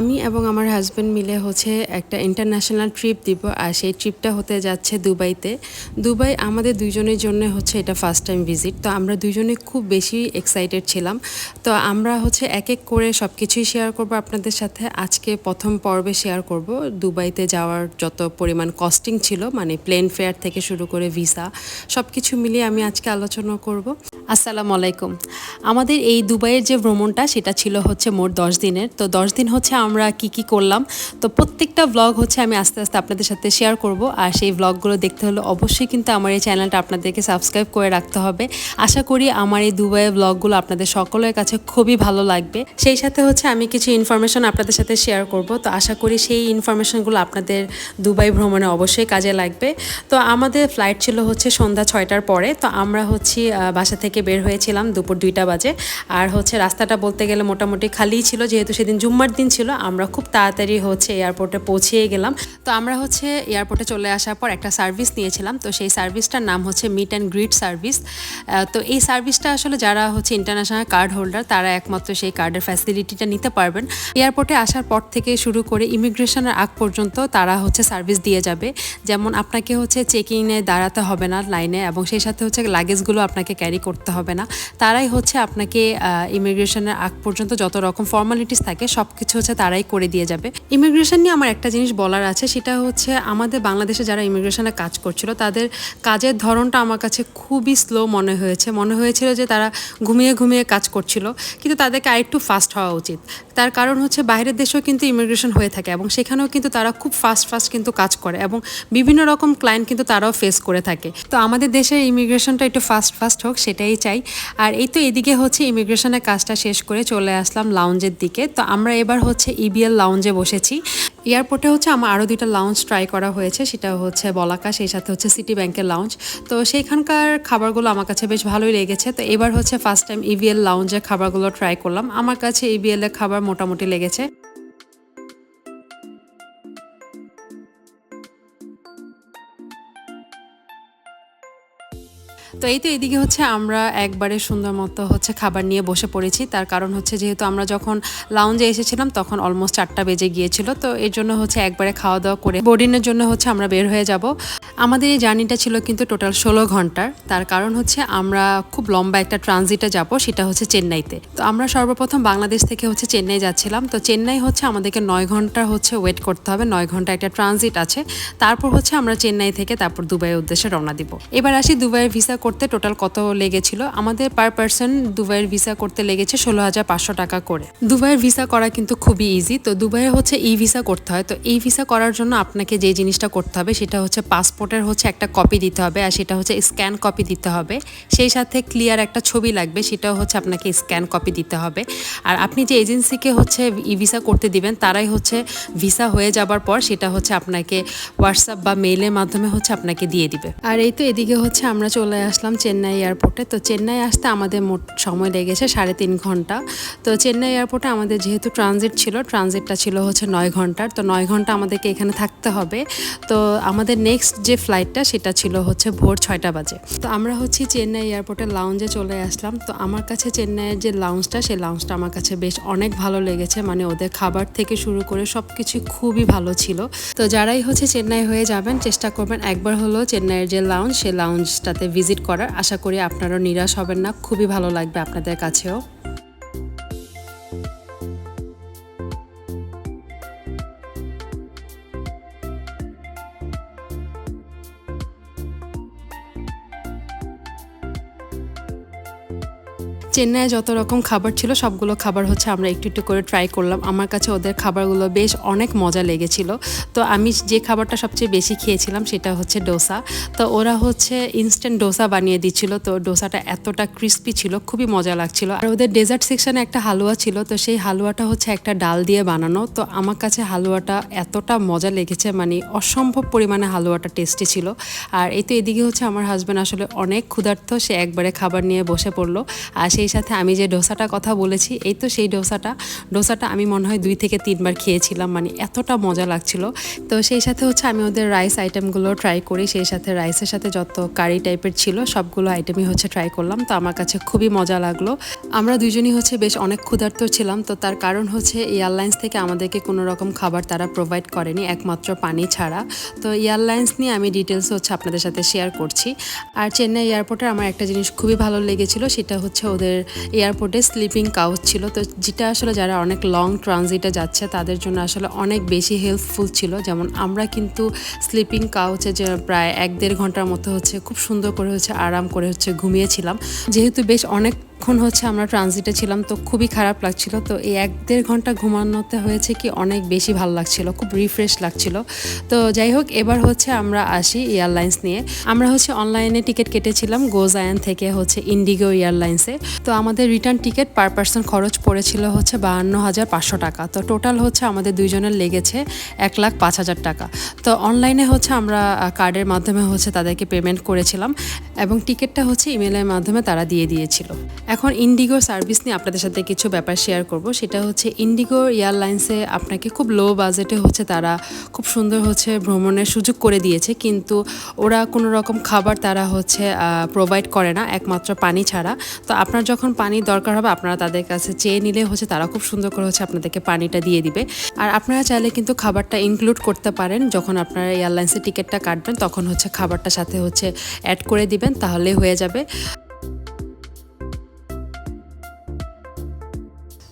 আমি এবং আমার হাজব্যান্ড মিলে হচ্ছে একটা ইন্টারন্যাশনাল ট্রিপ দিব, আর সেই ট্রিপটা হতে যাচ্ছে দুবাইতে। দুবাই আমাদের দুইজনের জন্য হচ্ছে এটা ফার্স্ট টাইম ভিজিট তো আমরা দুইজনে খুব বেশি এক্সাইটেড ছিলাম। তো আমরা হচ্ছে এক এক করে সব কিছুই শেয়ার করব আপনাদের সাথে। আজকে প্রথম পর্বে শেয়ার করব দুবাইতে যাওয়ার যত পরিমাণ কস্টিং ছিল মানে প্লেন ফেয়ার থেকে শুরু করে ভিসা সব কিছু মিলিয়ে আমি আজকে আলোচনা করব। আসসালামু আলাইকুম। আমাদের এই দুবাইয়ের যে ভ্রমণটা, সেটা ছিল হচ্ছে মোট দশ দিনের। তো দশ দিন হচ্ছে আমরা কি কি করলাম। তো প্রত্যেকটা ব্লগ হচ্ছে আমি আস্তে আস্তে আপনাদের সাথে শেয়ার করব। আর সেই ব্লগগুলো দেখতে হলে অবশ্যই কিন্তু আমার এই চ্যানেলটা আপনাদেরকে সাবস্ক্রাইব করে রাখতে হবে। আশা করি আমার এই দুবাইয়ের ব্লগগুলো আপনাদের সকলের কাছে খুবই ভালো লাগবে। সেই সাথে হচ্ছে আমি কিছু ইনফরমেশন আপনাদের সাথে শেয়ার করব। তো আশা করি সেই ইনফরমেশনগুলো আপনাদের দুবাই ভ্রমণে অবশ্যই কাজে লাগবে। তো আমাদের ফ্লাইট ছিল হচ্ছে সন্ধ্যা ছয়টার পরে। তো আমরা হচ্ছে বাসা থেকে বের হয়েছিলাম দুপুর দুইটা বাজে। আর হচ্ছে রাস্তাটা বলতে গেলে মোটামুটি খালিই ছিল। যেহেতু সেদিন জুম্মার দিন ছিল আমরা খুব তাড়াতাড়ি হচ্ছে এয়ারপোর্টে পৌঁছিয়ে গেলাম। তো আমরা হচ্ছে এয়ারপোর্টে চলে আসার পর একটা সার্ভিস নিয়েছিলাম। তো সেই সার্ভিসটার নাম হচ্ছে মিট অ্যান্ড গ্রিট সার্ভিস তো এই সার্ভিসটা আসলে যারা হচ্ছে ইন্টারন্যাশনাল কার্ড হোল্ডার তারা একমাত্র সেই কার্ডের ফ্যাসিলিটিটা নিতে পারবেন। এয়ারপোর্টে আসার পর থেকে শুরু করে ইমিগ্রেশনের আগ পর্যন্ত তারা হচ্ছে সার্ভিস দিয়ে যাবে। যেমন আপনাকে হচ্ছে চেকিংয়ে দাঁড়াতে হবে না লাইনে এবং সেই সাথে হচ্ছে লাগেজগুলো আপনাকে ক্যারি করতে হবে না। তারাই হচ্ছে আপনাকে ইমিগ্রেশনের আগ পর্যন্ত যত রকম ফর্মালিটিস থাকে সব কিছু হচ্ছে তারাই করে দিয়ে যাবে। ইমিগ্রেশন নিয়ে আমার একটা জিনিস বলার আছে, সেটা হচ্ছে আমাদের বাংলাদেশে যারা ইমিগ্রেশনে কাজ করছিল, তাদের কাজের ধরনটা আমার কাছে খুবই স্লো মনে হয়েছে। মনে হয়েছিল যে তারা ঘুমিয়ে ঘুমিয়ে কাজ করছিল, কিন্তু তাদেরকে আরেকটু ফাস্ট হওয়া উচিত। তার কারণ হচ্ছে বাইরের দেশেও কিন্তু ইমিগ্রেশন হয়ে থাকে এবং সেখানেও কিন্তু তারা খুব ফাস্ট ফাস্ট কিন্তু কাজ করে এবং বিভিন্ন রকম ক্লায়েন্ট কিন্তু তারাও ফেস করে থাকে। তো আমাদের দেশে ইমিগ্রেশনটা একটু ফাস্ট ফাস্ট হোক, সেটাই চাই। আর এই তো এদিকে হচ্ছে ইমিগ্রেশনের কাজটা শেষ করে চলে আসলাম লাউঞ্জের দিকে। তো আমরা এবার হচ্ছে ইবিএল লাউঞ্জে বসেছি। এয়ারপোর্টে হচ্ছে আমার আরও দুইটা লাউঞ্জ ট্রাই করা হয়েছে, সেটা হচ্ছে বলাকা, সেই সাথে হচ্ছে সিটি ব্যাংকের লাউঞ্জ তো সেইখানকার খাবারগুলো আমার কাছে বেশ ভালোই লেগেছে। তো এবার হচ্ছে ফার্স্ট টাইম ইবিএল লাউঞ্জের খাবারগুলো ট্রাই করলাম। আমার কাছে ইবিএলের খাবার মোটামুটি লেগেছে। তো এই তো এদিকে হচ্ছে আমরা একবারে সুন্দর মতো হচ্ছে খাবার নিয়ে বসে পড়েছি। তার কারণ হচ্ছে যেহেতু আমরা যখন লাউঞ্জে এসেছিলাম তখন অলমোস্ট চারটা বেজে গিয়েছিল। তো এর জন্য হচ্ছে একবারে খাওয়া দাওয়া করে বোর্ডিংয়ের জন্য হচ্ছে আমরা বের হয়ে যাব। আমাদের এই জার্নিটা ছিল কিন্তু টোটাল ষোলো ঘণ্টার। তার কারণ হচ্ছে আমরা খুব লম্বা একটা ট্রানজিটে যাব, সেটা হচ্ছে চেন্নাইতে। তো আমরা সর্বপ্রথম বাংলাদেশ থেকে হচ্ছে চেন্নাই যাচ্ছিলাম। তো চেন্নাই হচ্ছে আমাদেরকে নয় ঘণ্টা হচ্ছে ওয়েট করতে হবে, নয় ঘণ্টা একটা ট্রানজিট আছে। তারপর হচ্ছে আমরা চেন্নাই থেকে তারপর দুবাইয়ের উদ্দেশ্যে রওনা দিব। এবার আসি দুবাইয়ের ভিসা করতে টোটাল কত লেগেছিল? আমাদের পার পার্সন দুবাইয়ের ভিসা করতে লেগেছে ষোলো হাজার পাঁচশো টাকা করে। দুবাইয়ের ভিসা করা কিন্তু খুবই ইজি তো দুবাইয়ে হচ্ছে ই ভিসা করতে হয়। তো এই ভিসা করার জন্য আপনাকে যে জিনিসটা করতে হবে, সেটা হচ্ছে পাসপোর্টের হচ্ছে একটা কপি দিতে হবে আর সেটা হচ্ছে স্ক্যান কপি দিতে হবে। সেই সাথে ক্লিয়ার একটা ছবি লাগবে, সেটাও হচ্ছে আপনাকে স্ক্যান কপি দিতে হবে। আর আপনি যে এজেন্সিকে হচ্ছে ই ভিসা করতে দিবেন, তারাই হচ্ছে ভিসা হয়ে যাবার পর সেটা হচ্ছে আপনাকে হোয়াটসঅ্যাপ বা মেইলের মাধ্যমে হচ্ছে আপনাকে দিয়ে দিবে। আর এই তো এদিকে হচ্ছে আমরা চলে আসলাম চেন্নাই এয়ারপোর্টে। তো চেন্নাই আসতে আমাদের মোট সময় লেগেছে সাড়ে তিন ঘণ্টা। তো চেন্নাই এয়ারপোর্টে আমাদের যেহেতু ট্রানজিট ছিল ট্রানজিটটা ছিল হচ্ছে নয় ঘণ্টার। তো নয় ঘণ্টা আমাদেরকে এখানে থাকতে হবে। তো আমাদের নেক্সট যে ফ্লাইটটা সেটা ছিল হচ্ছে ভোর ছয়টা বাজে। তো আমরা হচ্ছে চেন্নাই এয়ারপোর্টের লাউঞ্জে চলে আসলাম। তো আমার কাছে চেন্নাইয়ের যে লাউঞ্জটা সেই লাউঞ্জটা আমার কাছে বেশ অনেক ভালো লেগেছে। মানে ওদের খাবার থেকে শুরু করে সব কিছু খুবই ভালো ছিল। তো যারাই হচ্ছে চেন্নাই হয়ে যাবেন, চেষ্টা করবেন একবার হলো চেন্নাইয়ের যে লাউঞ্জ সেই লাউঞ্জটাতে ভিজিট করার আশা করি আপনারাও নিরাশ হবেন না। খুবই ভালো লাগবে আপনাদের কাছেও। চেন্নাইয়ে যত রকম খাবার ছিল, সবগুলো খাবার হচ্ছে আমরা একটু একটু করে ট্রাই করলাম। আমার কাছে ওদের খাবারগুলো বেশ অনেক মজা লেগেছিল। তো আমি যে খাবারটা সবচেয়ে বেশি খেয়েছিলাম সেটা হচ্ছে ডোসা। তো ওরা হচ্ছে ইনস্ট্যান্ট ডোসা বানিয়ে দিচ্ছিল। তো ডোসাটা এতটা ক্রিস্পি ছিল, খুবই মজা লাগছিল। আর ওদের ডেজার্ট সেকশনে একটা হালুয়া ছিল। তো সেই হালুয়াটা হচ্ছে একটা ডাল দিয়ে বানানো। তো আমার কাছে হালুয়াটা এতটা মজা লেগেছে মানে অসম্ভব পরিমাণে হালুয়াটা টেস্টি ছিল। আর এই তো এদিকে হচ্ছে আমার হাজব্যান্ড আসলে অনেক ক্ষুধার্ত। সে একবারে খাবার নিয়ে বসে পড়ল। আর সেই সাথে আমি যে ডোসাটা কথা বলেছি, এই তো সেই ডোসাটা। ডোসাটা আমি মনে হয় দুই থেকে তিনবার খেয়েছিলাম মানে এতটা মজা লাগছিল। তো সেই সাথে হচ্ছে আমি ওদের রাইস আইটেমগুলো ট্রাই করি, সেই সাথে রাইসের সাথে যত কারি টাইপের ছিল, সবগুলো আইটেমই হচ্ছে ট্রাই করলাম। তো আমার কাছে খুবই মজা লাগল। আমরা দুজনই হচ্ছে বেশ অনেক ক্ষুধার্ত ছিলাম, তো তার কারণ হচ্ছে এয়ারলাইন্স থেকে আমাদেরকে কোনো রকম খাবার তারা প্রোভাইড করেনি, একমাত্র পানি ছাড়া। তো এয়ারলাইন্স নিয়ে আমি ডিটেলস হচ্ছে আপনাদের সাথে শেয়ার করছি। আর চেন্নাই এয়ারপোর্টে আমার একটা জিনিস খুবই ভালো লেগেছিল, সেটা হচ্ছে ওদের এয়ারপোর্টে স্লিপিং কাউচ ছিল। তো যেটা আসলে যারা অনেক লং ট্রানজিটে যাচ্ছে, তাদের জন্য আসলে অনেক বেশি হেল্পফুল ছিল। যেমন আমরা কিন্তু স্লিপিং কাউচে যে প্রায় এক দেড় ঘণ্টার মতো হচ্ছে খুব সুন্দর করে হচ্ছে আরাম করে হচ্ছে ঘুমিয়েছিলাম। যেহেতু বেশ অনেকক্ষণ হচ্ছে আমরা ট্রানজিটে ছিলাম, তো খুবই খারাপ লাগছিল। তো এই এক দেড় ঘণ্টা ঘুমানোতে হয়েছে কি অনেক বেশি ভালো লাগছিল, খুব রিফ্রেশ লাগছিল। তো যাই হোক, এবার হচ্ছে আমরা আসি এয়ারলাইন্স নিয়ে। আমরা হচ্ছে অনলাইনে টিকিট কেটেছিলাম গোজায়ান থেকে হচ্ছে ইন্ডিগো এয়ারলাইন্সে তো আমাদের রিটার্ন টিকিট পার পার্সন খরচ পড়েছিল হচ্ছে বাহান্ন হাজার পাঁচশো টাকা। তো টোটাল হচ্ছে আমাদের দুইজনের লেগেছে এক লাখ পাঁচ হাজার টাকা। তো অনলাইনে হচ্ছে আমরা কার্ডের মাধ্যমে হচ্ছে তাদেরকে পেমেন্ট করেছিলাম এবং টিকিটটা হচ্ছে ইমেলের মাধ্যমে তারা দিয়ে দিয়েছিল। এখন ইন্ডিগো সার্ভিস নিয়ে আপনাদের সাথে কিছু ব্যাপার শেয়ার করব। সেটা হচ্ছে ইন্ডিগো এয়ারলাইন্সে আপনাকে খুব লো বাজেটে হচ্ছে তারা খুব সুন্দর হচ্ছে ভ্রমণের সুযোগ করে দিয়েছে। কিন্তু ওরা কোনো রকম খাবার তারা হচ্ছে প্রোভাইড করে না, একমাত্র পানি ছাড়া। তো আপনার যখন পানি দরকার হবে, আপনারা তাদের কাছে চেয়ে নিলে হচ্ছে তারা খুব সুন্দর করে হচ্ছে আপনাদেরকে পানিটা দিয়ে দিবে। আর আপনারা চাইলে কিন্তু খাবারটা ইনক্লুড করতে পারেন। যখন আপনারা এয়ারলাইন্সের টিকিটটা কাটবেন, তখন হচ্ছে খাবারটা সাথে হচ্ছে অ্যাড করে দিবেন তাহলেই হয়ে যাবে।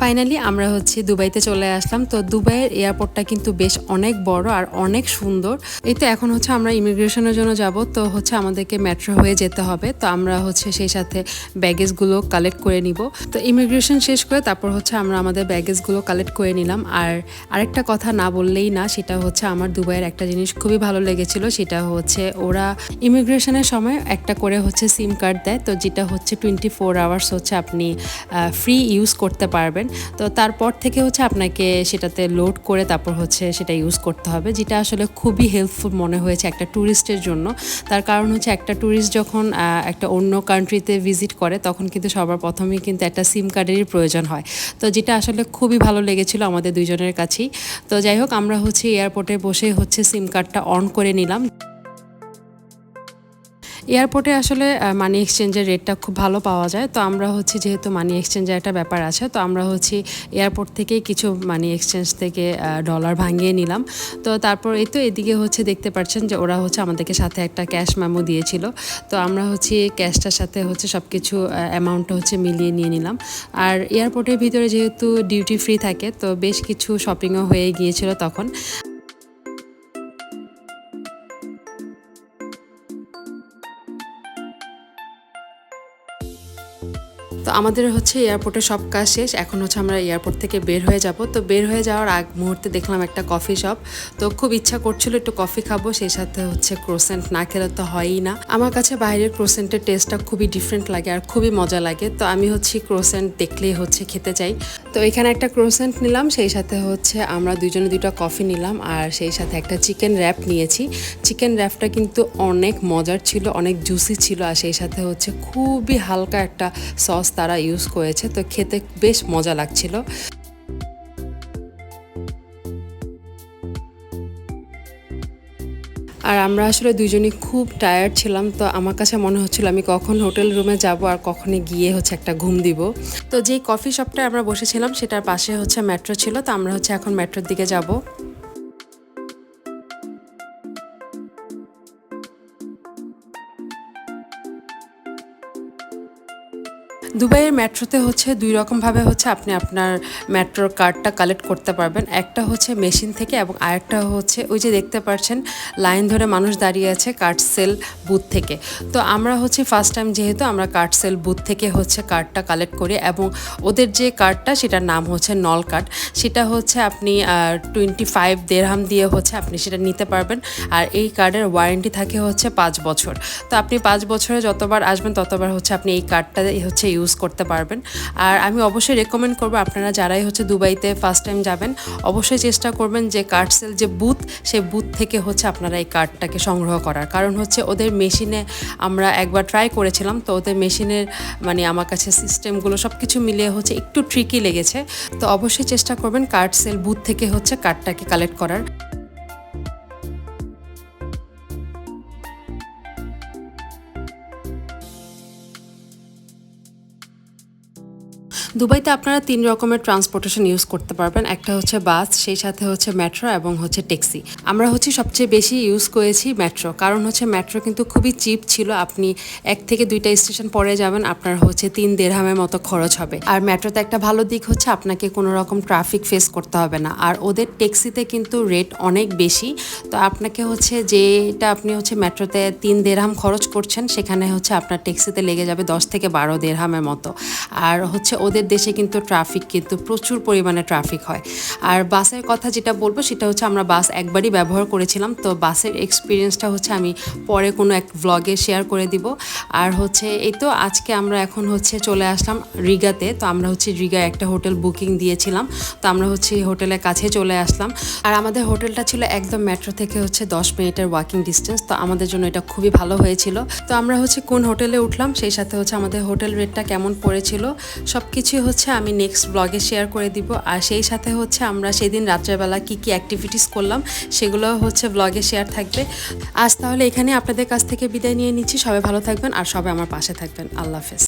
ফাইনালি আমরা হচ্ছে দুবাইতে চলে আসলাম। তো দুবাইয়ের এয়ারপোর্টটা কিন্তু বেশ অনেক বড় আর অনেক সুন্দর। এই তো এখন হচ্ছে আমরা ইমিগ্রেশনের জন্য যাব। তো হচ্ছে আমাদেরকে মেট্রো হয়ে যেতে হবে। তো আমরা হচ্ছে সেই সাথে ব্যাগেজগুলো কালেক্ট করে নিব। তো ইমিগ্রেশন শেষ করে তারপর হচ্ছে আমরা আমাদের ব্যাগেজগুলো কালেক্ট করে নিলাম। আর আরেকটা কথা না বললেই না, সেটা হচ্ছে আমার দুবাইয়ের একটা জিনিস খুবই ভালো লেগেছিল। সেটা হচ্ছে ওরা ইমিগ্রেশনের সময় একটা করে হচ্ছে সিম কার্ড দেয়। তো যেটা হচ্ছে টোয়েন্টি ফোর আওয়ার্স হচ্ছে আপনি ফ্রি ইউজ করতে পারবেন। তো তারপর থেকে হচ্ছে আপনাকে সেটাতে লোড করে তারপর হচ্ছে সেটা ইউজ করতে হবে, যেটা আসলে খুবই হেল্পফুল মনে হয়েছে একটা ট্যুরিস্টের জন্য। তার কারণ হচ্ছে একটা ট্যুরিস্ট যখন একটা অন্য কান্ট্রিতে ভিজিট করে, তখন কিন্তু সবার প্রথমেই কিন্তু একটা সিম কার্ডেরই প্রয়োজন হয়। তো যেটা আসলে খুবই ভালো লেগেছিল আমাদের দুজনের কাছেই। তো যাই হোক, আমরা হচ্ছে এয়ারপোর্টে বসে হচ্ছে সিম কার্ডটা অন করে নিলাম। এয়ারপোর্টে আসলে মানি এক্সচেঞ্জের রেটটা খুব ভালো পাওয়া যায়। তো আমরা হচ্ছে, যেহেতু মানি এক্সচেঞ্জের একটা ব্যাপার আছে, তো আমরা হচ্ছে এয়ারপোর্ট থেকেই কিছু মানি এক্সচেঞ্জ থেকে ডলার ভাঙিয়ে নিলাম। তো তারপর এই তো এদিকে হচ্ছে দেখতে পাচ্ছেন যে ওরা হচ্ছে আমাদেরকে সাথে একটা ক্যাশ মেমো দিয়েছিল। তো আমরা হচ্ছে ক্যাশটার সাথে হচ্ছে সব কিছু অ্যামাউন্টটা হচ্ছে মিলিয়ে নিয়ে নিলাম। আর এয়ারপোর্টের ভিতরে যেহেতু ডিউটি ফ্রি থাকে, তো বেশ কিছু শপিংও হয়ে গিয়েছিল তখন। তো আমাদের হচ্ছে এয়ারপোর্টে সব কাজ শেষ। এখন হচ্ছে আমরা এয়ারপোর্ট থেকে বের হয়ে যাব। তো বের হয়ে যাওয়ার আগ মুহূর্তে দেখলাম একটা কফি শপ। তো খুব ইচ্ছা করছিল একটু কফি খাব, সেই সাথে হচ্ছে ক্রোসেন্ট না খেলে তো হয়ই না। আমার কাছে বাইরের ক্রোসেন্টের টেস্টটা খুবই ডিফারেন্ট লাগে আর খুবই মজা লাগে। তো আমি হচ্ছে ক্রোসেন্ট দেখলেই হচ্ছে খেতে চাই। তো এখানে একটা ক্রোসেন্ট নিলাম, সেই সাথে হচ্ছে আমরা দুজনে দুটো কফি নিলাম আর সেই সাথে একটা চিকেন র্যাপ নিয়েছি। চিকেন র্যাপটা কিন্তু অনেক মজার ছিল, অনেক জুসি ছিল আর সেই সাথে হচ্ছে খুবই হালকা একটা সস তারা ইউজ করেছে। তো খেতে বেশ মজা লাগছিল। আর আমরা আসলে দুজনই খুব টায়ার্ড ছিলাম। তো আমার কাছে মনে হচ্ছিল, আমি কখন হোটেল রুমে যাব আর কখনই গিয়ে হচ্ছে একটা ঘুম দিব। তো যেই কফি শপটায় আমরা বসেছিলাম, সেটার পাশে হচ্ছে মেট্রো ছিল। তো আমরা হচ্ছে এখন মেট্রোর দিকে যাব। দুবাইয়ের মেট্রোতে হচ্ছে দুই রকমভাবে হচ্ছে আপনি আপনার মেট্রোর কার্ডটা কালেক্ট করতে পারবেন। একটা হচ্ছে মেশিন থেকে এবং আরেকটা হচ্ছে ওই যে দেখতে পাচ্ছেন লাইন ধরে মানুষ দাঁড়িয়ে আছে কার্ড সেল বুথ থেকে। তো আমরা হচ্ছে ফার্স্ট টাইম যেহেতু আমরা কার্ড সেল বুথ থেকে হচ্ছে কার্ডটা কালেক্ট করি এবং ওদের যে কার্ডটা সেটার নাম হচ্ছে নল কার্ড। সেটা হচ্ছে আপনি টোয়েন্টি ফাইভ দেড়হাম দিয়ে হচ্ছে আপনি সেটা নিতে পারবেন। আর এই কার্ডের ওয়ারেন্টি থাকে হচ্ছে পাঁচ বছর। তো আপনি পাঁচ বছরে যতবার আসবেন ততবার হচ্ছে আপনি এই কার্ডটা হচ্ছে ইউজ ইউজ করতে পারবেন। আর আমি অবশ্যই রেকমেন্ড করব আপনারা যারাই হচ্ছে দুবাইতে ফার্স্ট টাইম যাবেন, অবশ্যই চেষ্টা করবেন যে কার্ড সেল যে বুথ সেই বুথ থেকে হচ্ছে আপনারা এই কার্ডটাকে সংগ্রহ করার। কারণ হচ্ছে ওদের মেশিনে আমরা একবার ট্রাই করেছিলাম, তো ওদের মেশিনের মানে আমার কাছে সিস্টেমগুলো সব কিছু মিলিয়ে হচ্ছে একটু ট্রিকি লেগেছে। তো অবশ্যই চেষ্টা করবেন কার্ড সেল বুথ থেকে হচ্ছে কার্ডটাকে কালেক্ট করার। দুবাইতে আপনারা তিন রকমের ট্রান্সপোর্টেশন ইউজ করতে পারবেন। একটা হচ্ছে বাস, সেই সাথে হচ্ছে মেট্রো এবং হচ্ছে ট্যাক্সি আমরা হচ্ছে সবচেয়ে বেশি ইউজ করেছি মেট্রো কারণ হচ্ছে মেট্রো কিন্তু খুবই চিপ ছিল। আপনি এক থেকে দুইটা স্টেশন পরে যাবেন, আপনার হচ্ছে তিন দেড়হামের মতো খরচ হবে। আর মেট্রোতে একটা ভালো দিক হচ্ছে, আপনাকে কোনো রকম ট্রাফিক ফেস করতে হবে না। আর ওদের ট্যাক্সিতে কিন্তু রেট অনেক বেশি। তো আপনাকে হচ্ছে যেটা আপনি হচ্ছে মেট্রোতে তিন দেড়হাম খরচ করছেন, সেখানে হচ্ছে আপনার ট্যাক্সিতে লেগে যাবে দশ থেকে বারো দেড়হামের মতো। আর হচ্ছে ওদের দেশে কিন্তু ট্রাফিক কিন্তু প্রচুর পরিমাণে ট্রাফিক হয়। আর বাসের কথা যেটা বলব, সেটা হচ্ছে আমরা বাস একবারই ব্যবহার করেছিলাম। তো বাসের এক্সপিরিয়েন্সটা হচ্ছে আমি পরে কোনো এক ব্লগে শেয়ার করে দিব। আর হচ্ছে এই তো আজকে আমরা এখন হচ্ছে চলে আসলাম রিগাতে। তো আমরা হচ্ছে রিগায় একটা হোটেল বুকিং দিয়েছিলাম। তো আমরা হচ্ছে হোটেলের কাছে চলে আসলাম। আর আমাদের হোটেলটা ছিল একদম মেট্রো থেকে হচ্ছে দশ মিনিটের ওয়াকিং ডিস্টেন্স তো আমাদের জন্য এটা খুবই ভালো হয়েছিল। তো আমরা হচ্ছে কোন হোটেলে উঠলাম, সেই সাথে হচ্ছে আমাদের হোটেল রেটটা কেমন পড়েছিল সব কিছুই হচ্ছে আমি নেক্সট ব্লগে শেয়ার করে দিব। আর সেই সাথে হচ্ছে আমরা সেদিন রাত্রেবেলা কি কি অ্যাক্টিভিটিস করলাম, সেগুলো হচ্ছে ব্লগে শেয়ার থাকবে। আজ তাহলে এখানে আপনাদের কাছ থেকে বিদায় নিয়ে নিচ্ছি। সবাই ভালো থাকবেন আর সবাই আমার পাশে থাকবেন। আল্লাহ হাফেজ।